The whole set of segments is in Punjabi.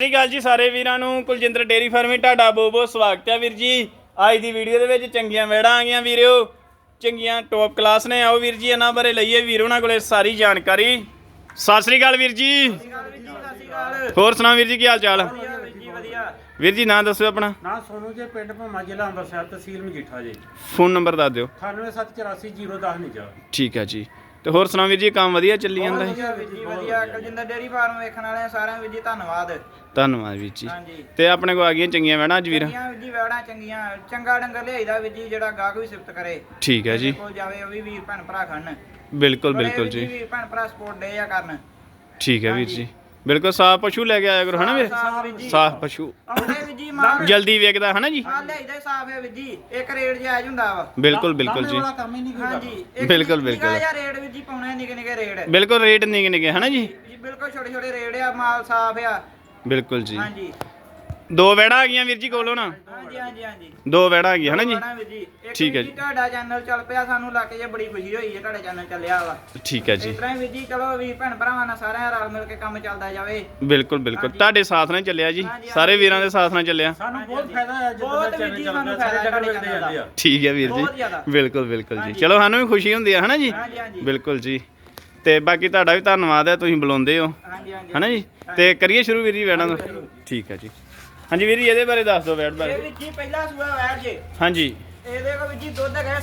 ਸਤਿ ਅਕਾਲ ਜੀ ਸਾਰੇ ਵੀਰਾਂ ਨੂੰ ਕੁਲਜਿੰਦਰ ਡੇਰੀ ਫਾਰਮ ਤੁਹਾਡਾ ਬਹੁਤ ਬਹੁਤ ਸਵਾਗਤ ਹੈ ਵੀਰ ਜੀ। ਅੱਜ ਦੀ ਵੀਡੀਓ ਦੇ ਵਿੱਚ ਚੰਗੀਆਂ ਵੇੜਾਂ ਆ ਗਈਆਂ ਵੀਰਿਓ। ਚੰਗੀਆਂ ਟੌਪ ਕਲਾਸ ਨੇ ਆਓ ਵੀਰ ਜੀ ਇਹਨਾਂ ਬਾਰੇ ਲਈਏ ਵੀਰ ਉਹਨਾਂ ਕੋਲੇ ਸਾਰੀ ਜਾਣਕਾਰੀ। ਸਤਿ ਸ਼੍ਰੀ ਅਕਾਲ ਵੀਰ ਜੀ। ਹੋਰ ਸੁਣਾਓ ਵੀਰ ਜੀ ਕੀ ਹਾਲ ਚਾਲ? ਵੀਰ ਜੀ ਨਾਂ ਦੱਸੋ ਆਪਣਾ। ਨਾ ਸੋਨੂ ਜੇ ਪਿੰਡ ਭਮਾ ਜ਼ਿਲ੍ਹਾ ਅੰਮ੍ਰਿਤਸਰ ਤਹਿਸੀਲ ਮਜੀਠਾ ਜੀ। ਫੋਨ ਨੰਬਰ ਦੱਸ ਦਿਓ। 98748010 ਨਹੀਂ ਜਾ ਠੀਕ ਹੈ ਜੀ। ਤੇ ਹੋਰ ਸੁਣਾਓ ਵੀਰ ਜੀ ਕੰਮ ਵਧੀਆ ਚੱਲੀ ਜਾਂਦਾ ਹੈ? ਵਧੀਆ ਵੀਰ ਜੀ ਵਧੀਆ ਕੁਲਜਿੰਦਰ ਡੇਰੀ ਫਾਰਮ ਵੇਖਣ ਵਾਲਿਆਂ ਸਾਰਿਆਂ ਵੀਰ ਜੀ ਧੰਨਵਾਦ। ਧੰਨਵਾਦ ਵੀਰ ਜੀ। ਹਾਂਜੀ। ਤੇ ਆਪਣੇ ਕੋਲ ਆ ਗਈਆਂ ਚੰਗੀਆਂ ਵੇੜਾਂ ਅੱਜ ਵੀਰ? ਚੰਗੀਆਂ ਵੀਰ ਜੀ ਵੈੜਾਂ ਚੰਗੀਆਂ ਚੰਗਾ ਡੰਗਰ ਲਿਆਈਦਾ ਵੀਰ ਜੀ ਜਿਹੜਾ ਗਾਹਕ ਵੀ ਸਿਫਤ ਕਰੇ। ਠੀਕ ਹੈ ਜੀ। ਜਿਹਦੇ ਕੋਲ ਜਾਵੇ ਉਹ ਵੀ ਵੀਰ ਭੈਣ ਭਰਾ ਖੜਨ। ਬਿਲਕੁਲ ਬੜੇ ਬਿਲਕੁਲ ਵੀਰ ਜੀ। ਵੀਰ ਭੈਣ ਭਰਾ ਸਪੋਰਟ ਡੇ ਆ ਕਰਨ। ਠੀਕ ਹੈ ਵੀਰ ਜੀ। ਬਿਲਕੁਲ ਸਾਫ਼ ਪਸ਼ੂ ਲੈ ਕੇ ਆਇਆ ਕਰੋ ਹਨਾ ਵੀਰ? ਸਾਫ਼ ਪਸ਼ੂ। ਆਉਂਦੇ ਜੀ ਜਲਦੀ ਵੇਖਦਾ ਹਨਾ ਜੀ? ਮਾਲ ਲਿਆਈਦਾ ਹੀ ਸਾਫ਼ ਹੈ ਵੀਰ ਜੀ। ਇੱਕ ਰੇਟ ਜਾਇਜ਼ ਹੁੰਦਾ ਵਾ। ਬਿਲਕੁਲ ਬਿਲਕੁਲ ਜੀ। ਹਾਂਜੀ। ਬਿਲਕੁਲ, ਬਿਲਕੁਲ। ਰੇਟ ਵੀਰ ਜੀ ਪਾਉਣਾ ਨਿੱਕੇ ਨਿੱਕੇ ਰੇਟ। ਬਿਲਕੁਲ ਰੇਟ ਨਿੱਕੇ ਨਿੱਕੇ ਹਨਾ ਜੀ? ਜੀ ਬਿਲਕੁਲ ਛੋਟੇ ਛੋਟੇ ਰੇਟ ਆ ਮਾਲ ਸਾਫ਼ ਆ। ਬਿਲਕੁਲ ਜੀ। ਹਾਂਜੀ। ਦੋ ਵੈੜਾ ਆ ਗਈਆਂ ਵੀਰ ਜੀ ਕੋਲੋਂ ਨਾ। ਹਾਂਜੀ ਹਾਂਜੀ ਹਾਂਜੀ। ਦੋ ਵੈੜਾ ਆ ਗਈਆਂ ਹਨਾ ਜੀ? ਬਣਾ ਵੀਰ ਜੀ। ਇੱਕ ਠੀਕ ਹੈ ਵੀਰ ਜੀ। ਤੁਹਾਡਾ ਚੈਨਲ ਚੱਲ ਪਿਆ ਸਾਨੂੰ ਲੱਗ ਜੇ ਬੜੀ ਖੁਸ਼ੀ ਹੋਈ ਹੈ ਤੁਹਾਡੇ ਚੈਨਲ ਚੱਲਿਆ ਵਾ। ਠੀਕ ਹੈ ਜੀ। ਇਸ ਤਰ੍ਹਾਂ ਹੀ ਵੀਰ ਜੀ ਚਲੋ ਵੀਰ ਭੈਣ ਭਰਾਵਾਂ ਨਾਲ ਸਾਰਿਆਂ ਰਲ ਮਿਲ ਕੇ ਕੰਮ ਚੱਲਦਾ ਜਾਵੇ। ਬਿਲਕੁਲ ਬਿਲਕੁਲ। ਤੁਹਾਡੇ ਸਾਥ ਨਾਲ ਚੱਲਿਆ ਜੀ। ਹਾਂਜੀ, ਸਾਰੇ। ਵੀਰਾਂ ਦੇ ਸਾਥ ਨਾਲ ਚੱਲਿਆ। ਸਾਨੂੰ ਬਹੁਤ ਫਾਇਦਾ ਹੈ ਜਦੋਂ ਬਹੁਤ ਵੀਰ ਚੈਨਲ ਜੀ ਚੱਲਦਾ ਸਾਨੂੰ ਫਾਇਦਾ ਜਗ੍ਹਾ ਤੁਹਾਡੇ ਵੇਖਦੇ ਜਾਂਦੇ ਆ। ਠੀਕ ਹੈ ਵੀਰ ਬਹੁਤ ਜੀ ਜ਼ਿਆਦਾ। ਬਿਲਕੁਲ ਬਿਲਕੁਲ ਜੀ। ਹਾਂਜੀ। ਚਲੋ ਸਾਨੂੰ ਵੀ ਖੁਸ਼ੀ ਹੁੰਦੀ ਹੈ ਹਨਾ ਜੀ? ਹਾਂਜੀ ਹਾਂਜੀ। ਬਿਲਕੁਲ ਜੀ। ਤੇ ਬਾਕੀ ਤੁਹਾਡਾ ਵੀ ਧੰਨਵਾਦ ਹੈ ਤੁਸੀਂ ਬੁਲਾਉਂਦੇ ਹੋ। ਹਾਂਜੀ ਹਾਂਜੀ। ਹਨਾ ਜੀ? ਤੇ ਕਰੀਏ ਸ਼ੁਰੂ ਵੀਰ ਜੀ ਵੈੜਾਂ ਦਾ। ਠੀਕ ਹੈ ਜੀ। ਹਾਂਜੀ ਵੀਰ ਜੀ ਇਹਦੇ ਬਾਰੇ ਦੱਸ ਦਿਓ ਇਹ ਬਾਰੇ। ਵੀਰ ਜੀ ਪਹਿਲਾ ਸੂਆ ਵੈਰ ਜੇ। ਹਾਂਜੀ। ਇਹਦੇ ਕੋ ਜੀ ਦੁੱਧ ਹੈਗਾ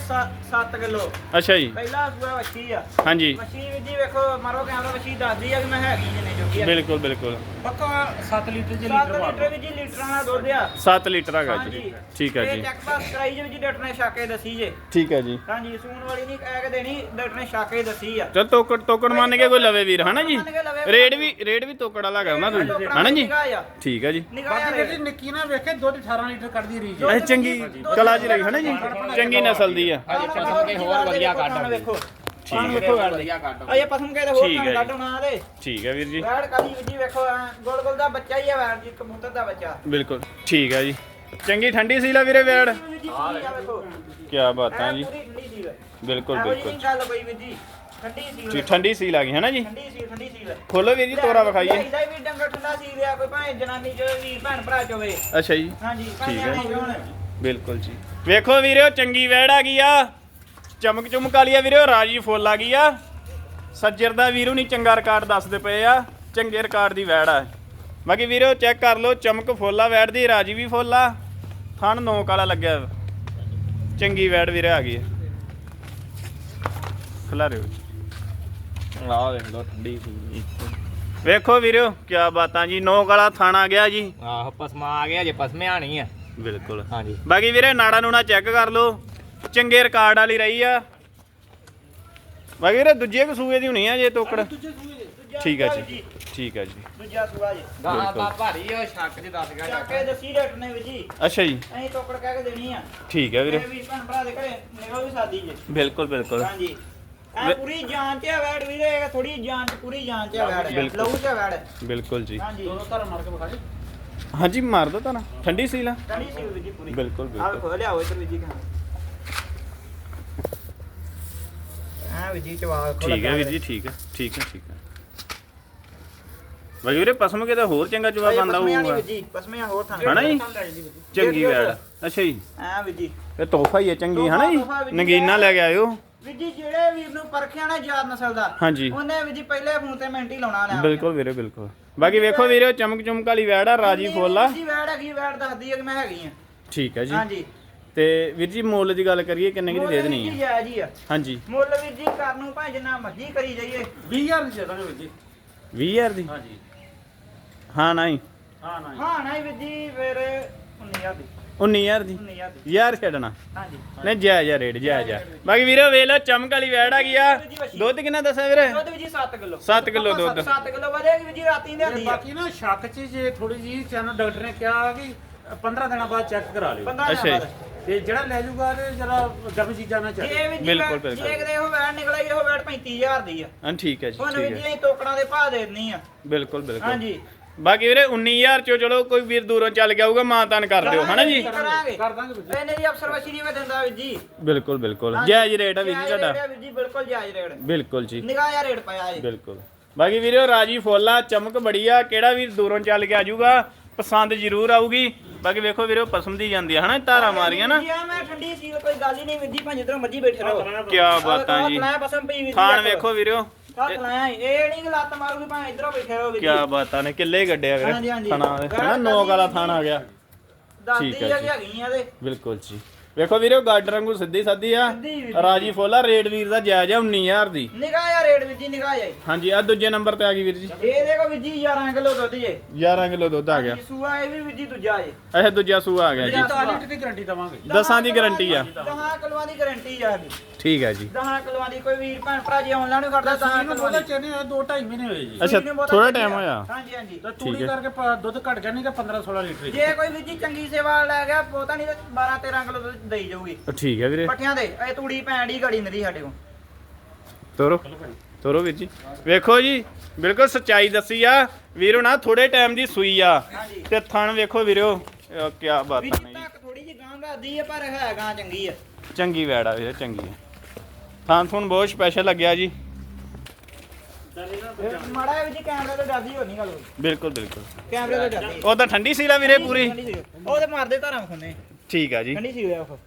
7 ਕਿਲੋ। ਅੱਛਾ ਜੀ। ਪਹਿਲਾ ਸੂਆ ਵੱਛੀ ਆ। ਹਾਂਜੀ। ਮੱਛੀ ਵੀਰ ਜੀ ਵੇਖੋ ਮਾਰੋ ਕੈਮਰਾ ਵੱਛੀ ਦੱਸਦੀ ਆ ਕਿ ਮੈਂ ਹੈਗੀ ਜਿੰਨੇ ਜੋਗੀ ਆ। ਬਿਲਕੁਲ ਬਿਲਕੁਲ। ਪੱਕਾ 7 ਲੀਟਰ ਚ 7 ਲੀਟਰ ਪਾ ਲੀਟਰ ਵੀਰ ਜੀ ਲੀਟਰਾਂ ਦਾ ਦੁੱਧ ਆ। 7 ਲੀਟਰ ਹੈਗਾ ਜੀ। ਹਾਂਜੀ। ਠੀਕ ਹੈ ਇਹ ਜੀ। ਚੈੱਕ ਪਾਸ ਕਰਾਈ ਜੇ ਵੀਰ ਜੀ ਡਾਕਟਰ ਨੇ ਛਾਕੇ ਦੱਸੀ ਜੇ। ਠੀਕ ਹੈ ਜੀ। ਹਾਂਜੀ ਸੂਣ ਵਾਲੀ ਨਹੀਂ ਕਹਿ ਕੇ ਦੇਣੀ ਡਾਕਟਰ ਨੇ ਛਾਕੇ ਦੱਸੀ ਆ। ਚਲ ਤੋਕੜ ਤੋਕੜ ਮੰਨ ਕੇ ਕੋਈ ਲਵੇ ਵੀਰ ਹਨਾ ਜੀ। ਰੇਟ ਵੀ ਰੇਟ ਵੀ ਤੋਕੜ ਵਾਲਾ ਕਰਨਾ ਤੁਸੀਂ ਹਨਾ ਜੀ? ਠੀਕ ਹੈ ਜੀ। ਨਿਗਾਹ ਬਾਕੀ ਜਿਹੜੀ ਨਿੱਕੀ ਨਾ ਵੇਖੇ ਦੁੱਧ 18 ਲੀਟਰ ਕੱਢਦੀ ਰਹੀ ਜੀ। ਇਹ ਚੰਗੀ ਕਲਾ ਜੀ ਰਹੀ ਹਨਾ ਜੀ? ਚੰਗੀ ਨਸਲ ਦੀ ਆ। ਪਸਮ ਕੇ ਹੋਰ ਵਧੀਆ ਕੱਢ ਵੇਖੋ। ਠੀਕ ਵੇਖੋ ਵਧੀਆ ਕੱਢ ਅਜੇ ਪਸਮ ਕੇ ਤੇ ਹੋਰ ਠੀਕ ਹੈ ਤਾਂ ਜੀ। ਕੱਢ ਹੋਣਾ ਦੇ। ਠੀਕ ਹੈ ਵੀਰ ਜੀ। ਵੈੜ ਕਾਲੀ ਵੀ ਜੀ ਵੇਖੋ ਐਂ ਗੋਲ ਗੋਲ ਦਾ ਬੱਚਾ ਹੀ ਆ ਵੈੜ ਜੀ ਕਬੂਤਰ ਦਾ ਬੱਚਾ। ਬਿਲਕੁਲ ਠੀਕ ਹੈ ਜੀ। ਚੰਗੀ ਠੰਡੀ ਸੀ ਲਾ ਵੀਰੇ ਵੇੜ। ਵੀਰ ਜੀ ਆ ਵੇਖੋ। ਕੀ ਬਾਤਾਂ ਜੀ। ਪੂਰੀ ਠੰਡੀ ਸੀ ਬਿਲਕੁਲ ਇਹੋ ਜਿਹੀ ਬਿਲਕੁਲ। ਨਹੀਂ ਗੱਲ ਬਈ ਵੀਰ ਜੀ। ਠੰਡੀ ਸੀ ਠੀਕ ਠੰਡੀ ਸੀ ਲੱਗੀ ਹਨਾ ਜੀ? ਠੰਡੀ ਸੀ ਠੰਡੀ ਸੀ ਖੋਲੋ ਵੀਰ ਜੀ ਤੋਰਾ ਵਿਖਾਈਏ। ਇਹਦਾ ਵੀ ਡੰਗਰ ਠੰਡਾ ਸੀ ਰਿਆ ਕੋਈ ਭਾਵੇਂ ਜਨਾਨੀ ਜੋ ਵੀ ਭੈਣ ਭਰਾ ਚੋਵੇ ਅੱਛਾ ਜੀ। ਹਾਂਜੀ ਠੀਕ ਹੈ। ਭਾਵੇਂ ਹੋਣ। ਬਿਲਕੁਲ ਜੀ। ਵੇਖੋ ਵੀਰਿਓ ਚੰਗੀ ਵੈੜ ਆ ਗਈ ਆ। ਚਮਕ ਚਮਕ ਵਾਲੀ ਆ ਵੀਰਿਓ ਰਾਜੀ ਫੁੱਲ ਆ ਗਈ ਆ। ਸੱਜਰ ਦਾ ਵੀਰੂ ਨਹੀਂ ਚੰਗਾ ਰਿਕਾਰਡ ਦੱਸਦੇ ਪਏ ਆ। ਚੰਗੇ ਰਿਕਾਰਡ ਦੀ ਵੈੜ ਆ। ਬਾਕੀ ਵੀਰਿਓ ਚੈੱਕ ਕਰ ਲਓ ਚਮਕ ਫੁੱਲ ਆ ਵੈੜ ਦੀ ਰਾਜੀ ਵੀ ਫੁੱਲ ਆ। ਥਣ ਨੋਕ ਵਾਲਾ ਲੱਗਿਆ। ਚੰਗੀ ਵੈੜ ਵੀਰੇ ਆ ਗਈ ਆ। ਖਲਾ ਰਿਓ ਆਹ ਦੇਖ ਲੋ ਠੰਡੀ ਸੀ। ਵੇਖੋ ਵੀਰਿਓ ਕੀ ਬਾਤਾਂ ਜੀ ਨੋਕ ਵਾਲਾ ਥਣ ਆ ਗਿਆ ਜੀ। ਆਹ ਪਸਮਾ ਆ ਗਿਆ ਜੇ ਪਸਮੇ ਆਣੀ ਆ। ਬਿਲਕੁਲ। ਹਾਂਜੀ। ਬਾਕੀ ਵੀਰੇ ਨਾੜਾ ਨੂਣਾ ਚੈੱਕ ਕਰ ਲਓ। ਚੰਗੇ ਰਿਕਾਰਡ ਵਾਲੀ ਰਹੀ ਆ। ਬਾਕੀ ਵੀਰੇ ਦੂਜੇ ਕਸੂਏ ਦੀ ਹੋਣੀ ਆ ਜੇ ਤੋਕੜ। ਠੀਕ ਹੈ ਜੀ। ਠੀਕ ਹੈ ਜੀ। ਦੂਜਾ ਸੂਆ ਜੀ। ਗਾਹ। ਦਾ ਭਾਰੀ ਉਹ ਛੱਕ ਚ ਦੱਸ ਗਿਆ ਚੱਕੇ ਦੱਸੀ ਡਾਕਟਰ ਨੇ ਵੀ ਜੀ। ਅੱਛਾ ਜੀ। ਅਸੀਂ ਟੋਕੜ ਕਹਿ ਕੇ ਦੇਣੀ ਆ। ਠੀਕ ਹੈ ਵੀਰੇ। ਵੀ ਭੈਣ ਭਰਾ ਦੇ ਘਰੇ ਨਿਕਲ ਵੀ ਸਾਦੀ ਜੇ। ਬਿਲਕੁਲ ਬਿਲਕੁਲ। ਹਾਂਜੀ। ਐ ਪੂਰੀ ਜਾਂਚ ਹੈ ਵੈੜ ਵੀਰੇ ਥੋੜੀ ਜਾਂਚ ਪੂਰੀ ਜਾਂਚ ਹੈ ਵੈੜ। ਲਹੂ ਚ ਵੈੜ। ਬਿਲਕੁਲ ਜੀ। ਹਾਂਜੀ। ਦੋਨੋਂ ਧਰ ਮਾਰ ਕੇ ਵਿਖਾ ਦੇ। ਹਾਂਜੀ ਮਾਰ ਦੋ ਤਾਂ ਨਾ। ਠੰਡੀ ਸੀ ਲਾ ਟਣੀ ਸੀ ਵੀ ਜੀ ਪੂਰੀ। ਬਿਲਕੁਲ ਆਹ ਬਿਲਕੁਲ ਖੋ ਲਿਆਓ ਇੱਧਰ ਵੀ ਜੀ ਕਹਾਂ ਆ ਵੀ ਜੀ ਚਵਾ ਠੀਕ ਹੈ ਵੀਰ ਜੀ ਠੀਕ ਹੈ ਠੀਕ ਹੈ ਠੀਕ ਹੈ। ਵੀਰੇ ਪਸਮ ਕੇ ਤਾਂ ਹੋਰ ਚੰਗਾ ਜਵਾਬ ਆਂਦਾ ਹੋਊਗਾ। ਜੀ ਪਸਮੀਆਂ ਹੋਰ ਥਾਂ ਹਨਾ ਜੀ? ਚੰਗੀ ਵੈੜ। ਅੱਛਾ ਜੀ। ਆ। ਵੀ ਜੀ। ਇਹ ਤੋਹਫਾ ਹੀ ਹੈ ਚੰਗੀ ਹਨਾ ਜੀ? ਤੋਹਫ਼ਾ ਵੀ ਜੀ। ਨਗੀਨਾ ਲੈ ਕੇ ਆਇਓ। ਵੀ ਜੀ ਜਿਹੜੇ ਵੀਰ ਨੂੰ ਪਰਖਿਆ ਨਾ ਯਾਦ ਨਸਲ ਦਾ ਹਾਂਜੀ। ਉਹਨੇ ਵੀ ਜੀ ਪਹਿਲੇ ਫੋਨ ਤੇ ਮਿੰਟ ਹੀ ਲਾਉਣਾ ਲਿਆ ਬਿਲਕੁਲ ਵੀਰੇ ਬਿਲਕੁਲ। ਬਾਕੀ ਵੇਖੋ ਵੀਰੇ ਉਹ ਚਮਕ ਚਮਕ ਵਾਲੀ ਵੈੜ ਆ ਰਾਜੀ ਫੁੱਲ ਆ। ਜੀ ਵੈੜ ਹੈਗੀ ਵੈੜ ਦੱਸਦੀ ਹੈ ਕਿ ਮੈਂ ਹੈਗੀ ਆ। ਠੀਕ ਹੈ ਜੀ। ਹਾਂਜੀ। ਤੇ ਵੀਰ ਜੀ ਮੁੱਲ ਦੀ ਗੱਲ ਕਰੀਏ ਕਿੰਨੇ ਕੀ ਦੇ ਦੇਣੀ ਜੀ ਹੈ ਜਾਇਜ਼ ਹੀ ਆ। ਹਾਂਜੀ। ਮੁੱਲ ਵੀਰ ਜੀ ਕਰ ਨੂੰ ਭਾਵੇਂ ਜਿੰਨਾ ਮਰਜ਼ੀ ਕਰੀ ਜਾਈਏ। 20000 ਦੀ ਦੇ ਦਾਂਗੇ ਵੀਰ ਜੀ। 20000 ਦੀ? ਹਾਂਜੀ। ਹਾਂ ਨਹੀਂ। ਹਾਂ ਨਾ ਹਾਂ ਨਾ ਵੀਰ ਜੀ ਫਿਰ 19000 ਦੀ। 19000 ਦੀ। 19000 ਦੀ। ਯਾਰ ਛੱਡਣਾ। ਹਾਂਜੀ। ਨਹੀਂ ਜਾਇਜ਼ ਆ ਰੇਟ ਜਾਇਜ਼ ਆ ਬਾਕੀ ਵੀਰੇ ਵੇਖ ਲਓ ਚਮਕ ਵਾਲੀ ਵੈੜ ਆ ਗਈ ਆ। ਦੁੱਧ ਕਿੰਨਾ ਦੱਸਿਆ ਵੀਰੇ? ਦੁੱਧ ਵੀ ਜੀ 7 ਕਿਲੋ। 7 ਕਿਲੋ ਦੁੱਧ। 7 ਕਿਲੋ ਵਧੇਗੀ ਵੀ ਜੀ ਰਾਤੀ ਦੇ ਆਂਦੀ ਬਾਕੀ ਨਾ ਸ਼ੱਕ ਚ ਜੇ ਥੋੜੀ ਜੀ ਚੈਨਲ ਡਾਕਟਰ ਨੇ ਕਿਹਾ ਕਿ 15 ਦਿਨਾਂ ਬਾਅਦ ਚੈੱਕ ਕਰਾ ਲਿਓ। 15 ਅੱਛਾ ਜੀ। ਤੇ ਜਿਹੜਾ ਲੈ ਜਾਊਗਾ ਤੇ ਜਰਾ ਗਰਮ ਚੀਜ਼ਾਂ ਨਾ ਚਾਹੀਏ ਜੇ ਵੀ ਜੀ ਬਿਲਕੁਲ, ਬਿਲਕੁਲ। ਜੇ ਕਿਤੇ ਉਹ ਵੈੜ ਨਿਕਲਾ ਇਹ ਵੈੜ 35000 ਦੀ ਆ। ਹਾਂ ਠੀਕ ਹੈ ਜੀ ਹੁਣ ਵੀ ਜੀ ਟੋਕੜਾਂ ਦੇ ਭਾਅ ਦੇ ਦਿੰਨੀ ਆ। ਬਿਲਕੁਲ ਬਿਲਕੁਲ। ਹਾਂਜੀ। ਬਾਕੀ ਵੀਰੇ 19000 ਚੋਂ ਚਲੋ ਕੋਈ ਵੀਰ ਦੂਰੋਂ ਚੱਲ ਗਿਆ ਹੋਊਗਾ ਮਾਂ ਤਾਨ ਕਰ ਦਿਓ ਹਨਾ ਜੀ? ਕਰਾਂਗੇ ਕਰ ਦਾਂਗੇ ਵੀਰ ਜੀ। ਇਹਨੇ ਦੀ ਅਫਸਰ ਵਸ਼ੀ ਨਹੀਂ ਮੈਂ ਦਿੰਦਾ ਵੀਰ ਜੀ। ਬਿਲਕੁਲ ਬਿਲਕੁਲ। ਜਾਇਜ਼ ਰੇਟ ਆ ਵੀਰ ਜੀ ਰੇਟ ਤੁਹਾਡਾ ਆ ਵੀਰ ਜੀ ਬਿਲਕੁਲ ਜਾਇਜ਼ ਰੇਟ। ਬਿਲਕੁਲ ਜੀ। ਨਿਗਾਹ ਜਿਹਾ ਰੇਟ ਪਾਇਆ ਜੀ ਬਿਲਕੁਲ। ਬਾਕੀ ਵੀਰੋ ਰਾਜੀ ਫੁੱਲਾ ਚਮਕ ਬੜੀ ਆ ਕਿਹੜਾ ਵੀਰ ਦੂਰੋਂ ਚੱਲ ਕੇ ਆਜੂਗਾ ਪਸੰਦ ਜ਼ਰੂਰ ਆਊਗੀ। ਬਾਕੀ ਵੇਖੋ ਵੀਰੋ ਪਸੰਦ ਦੀ ਜਾਂਦੀ ਆ ਹਨਾ ਧਾਰਾਂ ਮਾਰੀਆਂ ਨਾ। ਜੀ ਮੈਂ ਠੰਡੀ ਸੀ ਕੋਈ ਗੱਲ ਹੀ ਨਹੀਂ ਵਿਧੀ ਭਾਂ ਜਿੱਧਰੋਂ ਮਰਜ਼ੀ ਬੈਠੇ ਰਹੋ। ਕੀ ਬਾਤਾਂ ਜੀ। ਥਾਣ ਵੇਖੋ ਵੀਰੋ। ਹੱਥ ਲਾਇਆ ਇਹ ਨਹੀਂ ਕਿ ਲੱਤ ਮਾਰੂਗੀ ਭਾਂ ਇਧਰੋਂ ਬੈਠੇ ਰਹੋ ਵਿਧੀ ਕੀ ਬਾਤਾਂ ਨੇ ਕਿੱਲੇ ਗੱਡਿਆ ਹਾਂਜੀ, ਵੀਰੇ ਹਾਂਜੀ। ਥਾਣਾ ਦੇ ਹਨਾ ਨੋਕ ਵਾਲਾ ਥਾਣ ਆ। ਗਿਆ। ਦੱਸਦੀ ਠੀਕ ਹੈ ਆ ਜੀ। ਤੇ ਬਿਲਕੁਲ ਜੀ। ਵੇਖੋ ਵੀਰੋ ਗਾਡਰ ਵਾਂਗੂ ਸਿੱਧੀ ਸਾਦੀ ਆ। ਸਿੱਧੀ ਵੀਰ। ਰਾਜੀ ਫੁੱਲਾ ਰੇਡ ਵੀਰ ਦਾ ਜਾਇਜ਼ ਆ 19000 ਦੀ। ਨਿਗਾਹ ਯਾ ਰੇਟ ਵਿਧੀ ਨਿਗਾਹ ਜਾਈ ਹਾਂਜੀ ਆ ਦੂਜੇ ਨੰਬਰ ਤੇ ਆ ਗਈ ਵੀਰ ਜੀ। ਇਹ ਦੇਖੋ ਵਿਧੀ 11 ਕਿਲੋ ਦੁੱਧ ਜੇ। 11 ਕਿਲੋ ਦੁੱਧ ਆ ਗਿਆ। ਸੂਆ ਇਹ ਵੀ ਵਿਧੀ ਦੂਜਾ ਜੇ। ਇਹ ਦੂਜਾ ਸੂਆ ਆ ਗਿਆ ਜੀ। 40 ਲੀਟਰ ਦੀ ਗਾਰੰਟੀ ਦਵਾਂਗੇ। ਦਸਾਂ ਦੀ ਗਾਰੰਟੀ ਆ। 10 ਕਿਲੋਆਂ ਦੀ ਗਾਰੰਟੀ ਆ ਸਾਡੀ ਠੀਕ ਹੈ ਜੀ। 10 ਕਿਲੋਆਂ ਦੀ ਕੋਈ ਵੀਰ ਭੈਣ ਭਰਾ ਜੇ ਆਨਲਾਈਨ ਕਰਦਾ 10 ਇਹਨੂੰ ਬੋਲਾ ਦੀ। ਚੇਨੇ 2 2.5 ਮਹੀਨੇ ਹੋਏ ਜੀ। ਅੱਛਾ ਥੋੜਾ। ਟਾਈਮ ਹੋਇਆ। ਹਾਂਜੀ ਹਾਂਜੀ। ਤਾਂ ਤੂੜੀ ਹੈ। ਕਰਕੇ ਪ- ਦੁੱਧ ਘਟ ਗਿਆ ਨਹੀਂ ਤਾਂ 15 16 ਲੀਟਰ ਜੀ ਜੇ ਕੋਈ ਵੀਰ ਜੀ ਚੰਗੀ ਸੇਵਾ ਲੈ ਗਿਆ ਪਤਾ ਨਹੀਂ ਤੇ 12 13 ਕਿਲੋ ਦੁੱਧ ਦੇਈ ਜਾਊਗੀ। ਠੀਕ ਹੈ ਵੀਰੇ। ਪੱਠਿਆਂ ਦੇ ਇਹ ਤੂੜੀ ਭੈਣ ਦੀ ਗੜੀ ਨਦੀ ਸਾਡੇ ਕੋਲ। ਤੋਰੋ ਤੋਰੋ ਵੀਰ ਜੀ। ਵੇਖੋ ਜੀ ਬਿਲਕੁਲ ਸੱਚਾਈ ਦੱਸੀ ਆ। ਵੀਰੋ ਨਾ ਥੋੜੇ ਟਾਈਮ ਦੀ ਸੂਈ ਆ। ਹਾਂਜੀ। ਤੇ ਥਣ ਵੇਖੋ ਵੀਰੋ ਕੀ ਬਾਤ ਵੀਰ ਨਹੀਂ ਜੀ ਤੱਕ ਥੋੜੀ ਜਿਹੀ ਗਾਂ ਲੱਗਦੀ ਹੈ ਪਰ ਹੈ ਗਾਂ ਚੰਗੀ ਆ। ਚੰਗੀ ਵੈੜ ਆ ਵੀਰੇ ਚੰਗੀ ਆ। ਥਾਨ ਥੁਣ ਬਹੁਤ ਸਪੈਸ਼ਲ ਲੱਗਿਆ ਜੀ। ਇਹ ਮਾੜਾ ਜਿਹਾ ਵੀਰ ਜੀ ਕੈਮਰੇ ਤੋਂ ਡਰਦੀ ਹੋਣੀ ਗੱਲ। ਬਿਲਕੁਲ ਬਿਲਕੁਲ। ਕੈਮਰੇ ਤੋਂ ਡਰਦੀ। ਉਹ ਤਾਂ ਠੰਡੀ ਸੀ ਲਾ ਵੀਰੇ ਪੂਰੀ। ਉਹ ਤੇ ਮਾਰਦੇ ਧਾਰਾਂ ਖੁੰਨੇ। ਠੀਕ ਆ ਜੀ। ਠੰਡੀ ਸੀ ਉਹ।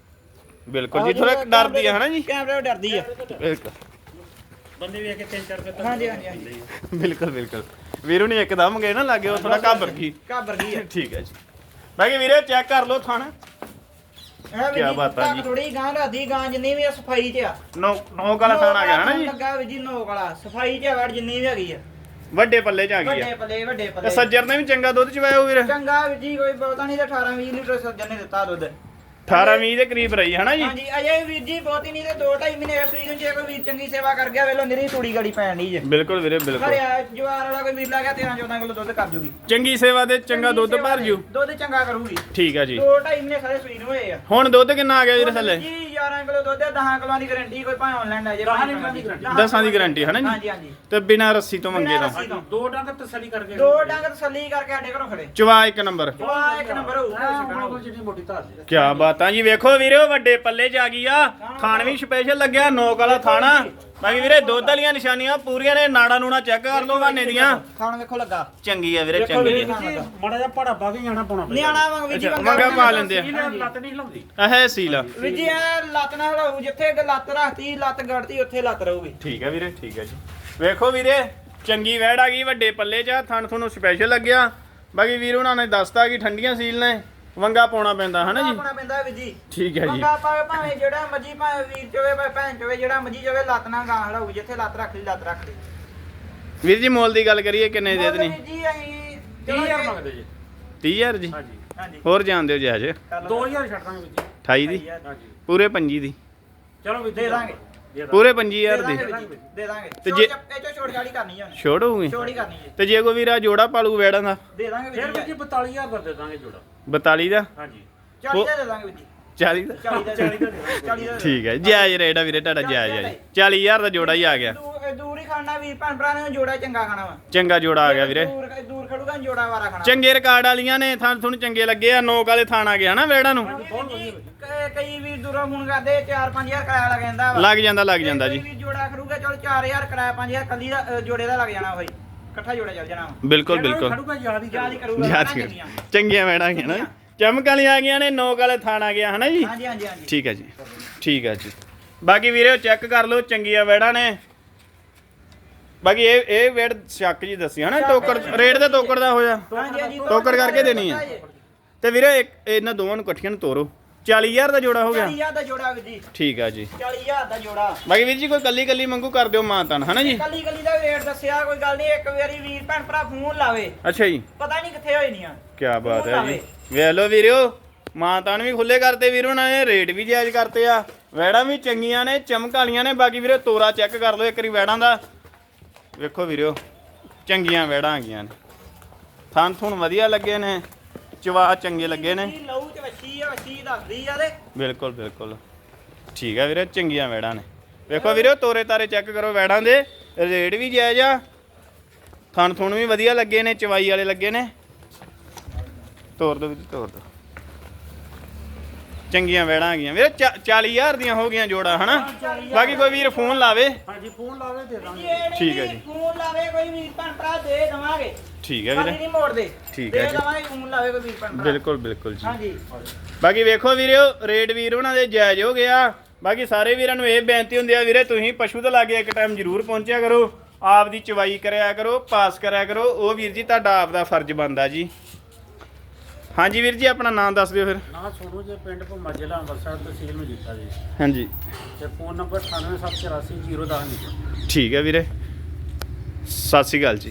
ਬਿਲਕੁਲ ਜੀ ਥੋੜਾ ਡਰਦੀ ਆ ਹਨਾ ਜੀ? ਕੈਮਰੇ ਤੋਂ ਡਰਦੀ ਆ। ਬਿਲਕੁਲ। ਬੰਦੇ ਵੇਖ ਕੇ 3-4 ਰੁਪਏ ਹਾਂਜੀ ਹਾਂਜੀ ਬਿਲਕੁਲ ਬਿਲਕੁਲ। ਵੀਰੋ ਨੇ ਇੱਕਦਮ ਗਏ ਨਾ ਲੱਗੇ ਉਹ ਥੋੜਾ ਘਾਬਰ ਗਈ। ਘਾਬਰ ਗਈ ਠੀਕ ਹੈ ਜੀ। ਬਾਕੀ ਵੀਰੇ ਚੈੱਕ ਕਰ ਲਓ ਥਣ। ਕਿਆ ਬਾਤ ਆ ਜੀ। ਥੋੜੀ ਗਾਂ ਲੱਗਦੀ ਗਾਂ ਜਿੰਨੀ ਵੀ ਆ ਸਫ਼ਾਈ 'ਚ ਆ। ਨੋ ਨੋ ਕਾਲਾ ਥਣ ਗਿਆ ਹਨਾ ਜੀ? ਲੱਗਾ ਵੀ ਜੀ ਨੋਕ ਵਾਲਾ ਸਫ਼ਾਈ 'ਚ ਆ ਵੜ ਜਿੰਨੀ ਵੀ ਹੈਗੀ ਆ। ਵੱਡੇ ਪੱਲੇ ਚ ਆ ਗਈ ਵੱਡੇ ਆ ਪੱਲੇ ਵੱਡੇ ਤੇ ਪੱਲੇ। ਸੱਜਰ ਨੇ ਵੀ ਚੰਗਾ ਦੁੱਧ ਚਵਾਇਆ ਵੀਰ? ਚੰਗਾ ਵੀ ਜੀ ਕੋਈ ਬਹੁਤਾ ਨਹੀਂ ਤੇ 18 20 ਲੀਟਰ ਸੱਜਣ ਨੇ ਦਿੱਤਾ ਦੁੱਧ। 18 20 ਦੇ ਕਰੀਬ ਰਹੀ ਹਨਾ ਜੀ? ਹਾਂਜੀ ਅਜੇ ਵੀਰ ਜੀ ਬਹੁਤੀ ਨਹੀਂ ਤੇ 2 2.5 ਮਹੀਨੇ ਸੂਈ ਨੂੰ ਜੇ ਕੋਈ ਵੀਰ ਚੰਗੀ ਸੇਵਾ ਕਰ ਗਿਆ ਵੇਲੋ ਨਿਰੀ ਤੂੜੀ ਗੜੀ ਪੈਣ ਦੀ ਜੇ। ਬਿਲਕੁਲ ਵੀਰੇ ਬਿਲਕੁਲ। ਘਰਿਆ ਜਵਾਰ ਵਾਲਾ ਕੋਈ ਵੀਰ ਲਾ ਗਿਆ 13 14 ਕਿਲੋ ਦੁੱਧ ਕਰ ਜੂਗੀ। ਚੰਗੀ ਸੇਵਾ ਦੇ ਚੰਗਾ ਦੁੱਧ ਚੰਗੀ ਭਰ ਸੇਵਾ ਜੂ। ਦੇ, ਦੁੱਧ ਚੰਗਾ ਕਰੂਗੀ। ਠੀਕ ਆ ਜੀ। 2 2.5 ਮਹੀਨੇ ਸਾਰੇ ਸੂਈ ਨੂੰ ਹੋਏ ਆ। ਹੁਣ ਦੁੱਧ ਕਿੰਨਾ ਆ ਗਿਆ ਵੀਰੇ ਥੱਲੇ ਜੀ 11 ਕਿਲੋ ਦੁੱਧ ਹੈ 10 ਕਿਲੋ ਦੀ ਗਾਰੰਟੀ ਕੋਈ ਭਾਵੇਂ ਆਨਲਾਈਨ ਲੈ ਜੇ ਦਸਾਂ ਲੀਟਰਾਂ ਦੀ guarantee। ਦਸਾਂ ਦੀ ਗਾਰੰਟੀ ਹੈ ਨਾ ਜੀ? ਹਾਂਜੀ ਹਾਂਜੀ। ਤੇ ਬਿਨਾਂ ਰੱਸੀ ਤੋਂ ਮੰਗੇ ਬਿਨਾਂ ਤਾਂ। ਰੱਸੀ ਤੋਂ। ਦੋ ਡੰਗ ਤਸੱਲੀ ਕਰਕੇ ਦੋ ਡੰਗ ਤਸੱਲੀ ਕਰਕੇ ਸਾਡੇ ਘਰੋਂ ਖੜੇ। ਚਵਾ ਇੱਕ ਨੰਬਰ। ਵਾਹ ਇੱਕ ਨੰਬਰ ਹੋਊ। ਕੋਲ ਜਿਹੜੀ ਮੋਟੀ ਧਾਰ ਜੀ ਕੀ ਬਾਤਾਂ ਜੀ ਵੇਖੋ ਵੀਰੇ ਵੱਡੇ ਪੱਲੇ ਚ ਆ ਗਈ ਆ। ਖਾਣ ਵੀ ਸਪੈਸ਼ਲ ਲੱਗਿਆ ਨੋਕ ਵਾਲਾ ਥਾਣਾ। ਬਾਕੀ ਵੀਰੇ ਦੁੱਧ ਵਾਲੀਆਂ ਨਿਸ਼ਾਨੀਆਂ ਪੂਰੀਆਂ ਨੇ ਨਾੜਾ ਨੂਣਾ ਚੈੱਕ ਕਰ ਲਓ ਵਾਨੇ ਦੀਆਂ। ਖਾਣ ਵੇਖੋ ਲੱਗਾ। ਚੰਗੀ ਆ ਵੀਰੇ ਚੰਗੀ ਆ। ਮਾੜਾ ਜਿਹਾ ਪੜਾ ਪਾ ਕੇ ਜਾਣਾ ਪਾਉਣਾ ਨਿਆਣਾ ਵਾਂਗ ਵੀ ਜੀ ਵੰਗਾ ਪਾ ਲੈਂਦੇ ਆ। ਲੱਤ ਨਹੀਂ ਹਿਲਾਉਂਦੀ। ਇਹ ਸੀਲਾ ਵੀ ਜੀ ਇਹ ਲੱਤ ਨਾਲ ਹਲਾਉ ਜਿੱਥੇ ਇੱਕ ਲੱਤ ਰੱਖਤੀ ਲੱਤ ਗੜਤੀ ਉੱਥੇ ਲੱਤ ਰਹੂਗੀ। ਠੀਕ ਹੈ ਵੀਰੇ ਠੀਕ ਹੈ ਜੀ। ਵੇਖੋ ਵੀਰੇ ਚੰਗੀ ਵੈੜ ਆ ਗਈ ਵੱਡੇ ਪੱਲੇ 'ਚ ਥਣ ਤੁਹਾਨੂੰ ਸਪੈਸ਼ਲ ਲੱਗਿਆ। ਬਾਕੀ ਵੀਰ ਉਹਨਾਂ ਨੇ ਦੱਸਤਾ ਕਿ ਠੰਡੀਆਂ ਸੀਲ ਨੇ। ਵੰਗਾ ਪਾਉਣਾ ਪੈਂਦਾ ਹਨਾ ਜੀ? ਆਪਣਾ ਪੈਂਦਾ ਵੀ ਜੀ। ਠੀਕ ਹੈ ਜੀ। ਮੰਗਾ ਪਾਵੇ ਭਾਵੇਂ ਜਿਹੜਾ ਮਰਜ਼ੀ ਭਾਵੇਂ ਵੀਰ ਚੋਵੇ ਭਾਵੇਂ ਭੈਣ ਚੋਵੇ ਜਿਹੜਾ ਮਰਜ਼ੀ ਚੋਵੇ ਲੱਤ ਨਾਲ ਗਾਂ ਹਲਾਉ ਜਿੱਥੇ ਲੱਤ ਰੱਖ ਲਈ ਲੱਤ ਰੱਖ ਲਈ। ਵੀਰ ਜੀ ਮੁੱਲ ਦੀ ਗੱਲ ਕਰੀਏ ਕਿੰਨੇ ਦੇ ਦੇਣੀ ਮੁੱਲ ਵੀ ਜੀ ਅਸੀਂ 30000 ਮੰਗਦੇ ਜੀ। 30000 ਜੀ? ਹਾਂਜੀ। ਹਾਂਜੀ। ਹੋਰ ਜਾਣਦੇ ਹੋ ਜੀ ਹਜੇ ਕਰ ਲਓ। 2000 ਛੱਡ ਦਾਂਗੇ ਵੀਰ ਜੀ। 28 ਦੀ? ਹਾਂਜੀ। ਪੂਰੇ 25 ਦੀ। ਚਲੋ ਵੀਰ ਜੀ ਦੇ ਦਾਂਗੇ। ਪੂਰੇ ਦੇ 25000 ਦਾਂਗੇ ਦੀ ਦੇ ਦਾਂਗੇ। ਤੇ ਜੇ- ਇਹ ਚੋਂ ਛੋੜ ਛਾੜੀ ਕਰਨੀ ਹੈ ਉਹਨੇ। ਛੋੜ ਹੋਊਗੀ। ਛੋੜ ਹੀ ਕਰਨੀ ਹੈ। ਤੇ ਜੇ ਕੋਈ ਵੀਰਾ ਜੋੜਾ ਪਾਲੂ ਵੈੜਾਂ ਦਾ? ਦੇ ਦਾਂਗੇ ਫਿਰ ਵੀਰ ਵੀਰ ਜੀ ਜੀ 42000 ਦਾ ਦੇ ਦਾਂਗੇ ਜੋੜਾ। 42 ਦਾ? ਹਾਂਜੀ। 40 ਦਾ ਦੇ ਦਾਂਗੇ ਵੀਰ ਜੀ। 40 ਦਾ। 40 ਦਾ 40 ਦਾ। 40 ਦਾ। ਠੀਕ ਹੈ ਜਾਇਜ਼ ਰੇਟ ਆ ਵੀਰੇ ਤੁਹਾਡਾ ਜਾਇਜ਼ ਆ ਜੀ 40000 ਦਾ ਜੋੜਾ ਹੀ ਆ ਗਿਆ। ਦੂਰ ਦੂਰ ਹੀ ਖਾਣਾ ਵੀਰ ਭੈਣ ਭਰਾ ਨੇ ਜੋੜਾ ਚੰਗਾ ਖਾਣਾ ਵਾ। ਚੰਗਾ ਜੋੜਾ ਆ ਗਿਆ ਵੀਰੇ। ਦੂਰ ਦੂਰ ਖੜੂਗਾ ਜੋੜਾ ਵਾਰਾ ਖਾਣਾ। ਚੰਗੇ ਰਿਕਾਰਡ ਵਾਲੀਆਂ ਨੇ ਥਾਂ ਤੁਹਾਨੂੰ ਚੰਗੇ ਲੱਗੇ ਆ ਨੋਕ ਵਾਲੇ ਥਾਣ ਆ ਗਏ ਹਨਾ ਵੈੜਾਂ ਨੂੰ। ਜੀ, ਕ- ਕਈ ਵੀਰ ਦੂਰੋਂ ਫੋਨ ਕਰਦੇ 4-5000 ਕਿਰਾਇਆ ਲੱਗ ਜਾਂਦਾ ਵਾ। ਲੱਗ ਜਾਂਦਾ ਲੱਗ ਜਾਂਦਾ ਜੀ। ਕੋਈ ਜੋੜਾ ਖੜੂਗਾ ਚਲ 4000 ਕਿਰਾਇਆ 5000 ਕੱਲੀ ਦਾ ਅ, ਜੋੜੇ ਦਾ ਲੱਗ ਜਾਣਾ ਬਾਈ ਇਕੱਠਾ ਜੋੜਾ ਚੱਲ ਜਾਣਾ ਬਿਲਕੁਲ ਬਿਲਕੁਲ। ਖੜੂਗਾ ਯਾਦ ਹੀ ਯਾਦ ਹੀ ਕਰੂਗਾ। ਯਾਦ ਭੈਣਾਂ ਕਰ ਚੰਗੀਆਂ। ਵੈੜਾਂ ਆ ਗਈਆਂ ਨਾ। ਚਮਕ ਵਾਲੀਆਂ ਆ ਗਈਆਂ ਨੇ ਨੋਕ ਵਾਲੇ ਥਾਣ ਆ ਗਿਆ ਹਨਾ ਜੀ? ਹਾਂਜੀ ਹਾਂਜੀ ਹਾਂਜੀ। ਠੀਕ ਹੈ ਜੀ ਠੀਕ ਹੈ ਜੀ। ਬਾਕੀ ਵੀਰੇ ਚੈੱਕ ਕਰ ਲਓ ਚੰਗੀਆਂ ਵੈੜਾਂ ਨੇ। ਬਾਕੀ ਇਹ ਇਹ ਵੇੜ ਸ਼ੱਕ ਜੀ ਦੱਸੀ ਹਨਾ? ਟੋਕੜ ਰੇਟ ਤੇ ਟੋਕੜ ਦਾ ਹੋਇਆ? ਹਾਂਜੀ ਹਾਂਜੀ ਟੋਕਰ ਕਰਕੇ ਦੇਣੀ ਆ। ਤੇ ਵੀਰੇ ਇੱਕ ਇਹਨਾਂ ਦੋਵਾਂ ਨੂੰ ਇਕੱਠੀਆਂ ਨੂੰ ਤੋਰੋ। 40000 ਦਾ ਜੋੜਾ ਹੋ ਗਿਆ। 40000 ਦਾ ਜੋੜਾ ਵੀਰ ਜੀ। ਠੀਕ ਆ ਜੀ। 40000 ਦਾ ਜੋੜਾ। ਬਾਕੀ ਵੀਰ ਜੀ ਕੋਈ ਕੱਲੀ ਕੱਲੀ ਮੰਗੂ ਕਰ ਦਿਓ ਮਾਂ ਤਨ ਹਨਾ ਜੀ? ਕੱਲੀ ਕੱਲੀ ਦਾ ਰੇਟ ਦੱਸਿਆ ਕੋਈ ਗੱਲ ਨਹੀਂ ਇੱਕ ਵਾਰੀ ਵੀਰ ਭੈਣ ਭਰਾ ਫੋਨ ਲਾਵੇ। ਅੱਛਾ ਜੀ। ਪਤਾ ਨਹੀਂ ਕਿੱਥੇ ਹੋਈ ਨਹੀਂ ਆ। ਕੀ ਬਾਤ ਹੈ ਜੀ। ਵੇਖ ਲਓ ਵੀਰਿਓ ਮਾਂ ਤਾਨ ਵੀ ਖੁੱਲੇ ਕਰਤੇ ਵੀਰੋ ਨੇ ਰੇਟ ਵੀ ਜਾਇਜ਼ ਕਰਤੇ ਆ। ਵੈੜਾਂ ਵੀ ਚੰਗੀਆਂ ਨੇ ਚਮਕ ਵਾਲੀਆਂ ਨੇ ਬਾਕੀ ਵੀਰੇ ਤੋਰਾ ਚੈੱਕ ਕਰ ਲਓ ਇੱਕ ਵਾਰੀ ਵੈੜਾਂ ਦਾ। ਵੇਖੋ ਵੀਰਿਓ ਚੰਗੀਆਂ ਵੈੜਾਂ ਆ ਗਈਆਂ ਨੇ। ਥਣ ਥੁਣ ਵਧੀਆ ਲੱਗੇ ਨੇ। ਚਵਾ ਚੰਗੇ ਲੱਗੇ ਨੇ। ਜੀ ਲਹੂ ਚ ਵੱਛੀ ਆ ਵੱਛੀ ਦੱਸਦੀ ਆ ਤੇ। ਬਿਲਕੁਲ ਬਿਲਕੁਲ। ਠੀਕ ਆ ਵੀਰੇ ਚੰਗੀਆਂ ਵੈੜਾਂ ਨੇ। ਵੇਖੋ ਵੀਰੇ ਤੋਰੇ ਤਾਰੇ ਚੈੱਕ ਕਰੋ ਵੈੜਾਂ ਦੇ। ਰੇਟ ਵੀ ਜਾਇਜ਼ ਆ। ਥਣ ਥੁਣ ਵੀ ਵਧੀਆ ਲੱਗੇ ਨੇ ਚਵਾਈ ਵਾਲੇ ਲੱਗੇ ਨੇ। ਤੋਰ ਦੋ ਵੀਰ ਤੋਰ ਦੋ। ਚੰਗੀਆਂ ਵੈੜਾਂ ਆ ਗਈਆਂ ਵੀਰੇ 40000 ਦੀਆਂ ਹੋ ਗਈਆਂ ਜੋੜਾ ਹਨਾ? ਬਾਕੀ ਕੋਈ ਵੀਰ ਫੋਨ ਲਾਵੇ। ਹਾਂਜੀ ਫੋਨ ਲਾਵੇ ਦੇ ਦਾਂਗੇ। ਠੀਕ ਹੈ ਜੀ। ਫੋਨ ਲਾਵੇ ਕੋਈ ਵੀਰ ਭੈਣ ਭਰਾ ਦੇ ਦਵਾਂਗੇ। ਠੀਕ ਹੈ ਵੀਰੇ। ਨਹੀਂ ਮੋੜਦੇ। ਠੀਕ ਦੇ ਹੈ ਜੀ। ਦਵਾਂਗੇ ਫੋਨ ਲਾਵੇ ਕੋਈ ਵੀਰ ਭੈਣ ਭਰਾ। ਬਿਲਕੁਲ ਬਿਲਕੁਲ ਜੀ। ਹਾਂਜੀ। ਬਾਕੀ ਵੇਖੋ ਵੀਰਿਓ ਰੇਟ ਵੀਰ ਉਹਨਾਂ ਦੇ ਜਾਇਜ਼ ਹੋ ਗਿਆ। ਬਾਕੀ ਸਾਰੇ ਵੀਰਾਂ ਨੂੰ ਇਹ ਬੇਨਤੀ ਹੁੰਦੀ ਆ ਵੀਰੇ ਤੁਸੀਂ ਪਸ਼ੂ ਦੇ ਲਾਗੇ ਇੱਕ ਟਾਈਮ ਜ਼ਰੂਰ ਪਹੁੰਚਿਆ ਕਰੋ। ਆਪ ਦੀ ਚਵਾਈ ਕਰਿਆ ਕਰੋ ਪਾਸ ਕਰਿਆ ਕਰੋ। ਉਹ ਵੀਰ ਜੀ ਤੁਹਾਡਾ ਆਪ ਦਾ ਫਰਜ਼ ਬਣਦਾ ਜੀ। ਹਾਂਜੀ ਵੀਰ ਜੀ ਆਪਣਾ ਨਾਮ ਦੱਸ ਦਿਓ ਫਿਰ। ਨਾ ਸੋਨੂ ਜੇ ਪਿੰਡ ਭੁਮਾ ਜ਼ਿਲ੍ਹਾ ਅੰਮ੍ਰਿਤਸਰ ਤਹਿਸੀਲ ਮਜੀਠਾ ਜੀ। ਹਾਂਜੀ। ਤੇ ਫੋਨ ਨੰਬਰ 98748010 ਠੀਕ ਹੈ ਵੀਰੇ। ਸਤਿ ਸ਼੍ਰੀ ਅਕਾਲ ਜੀ।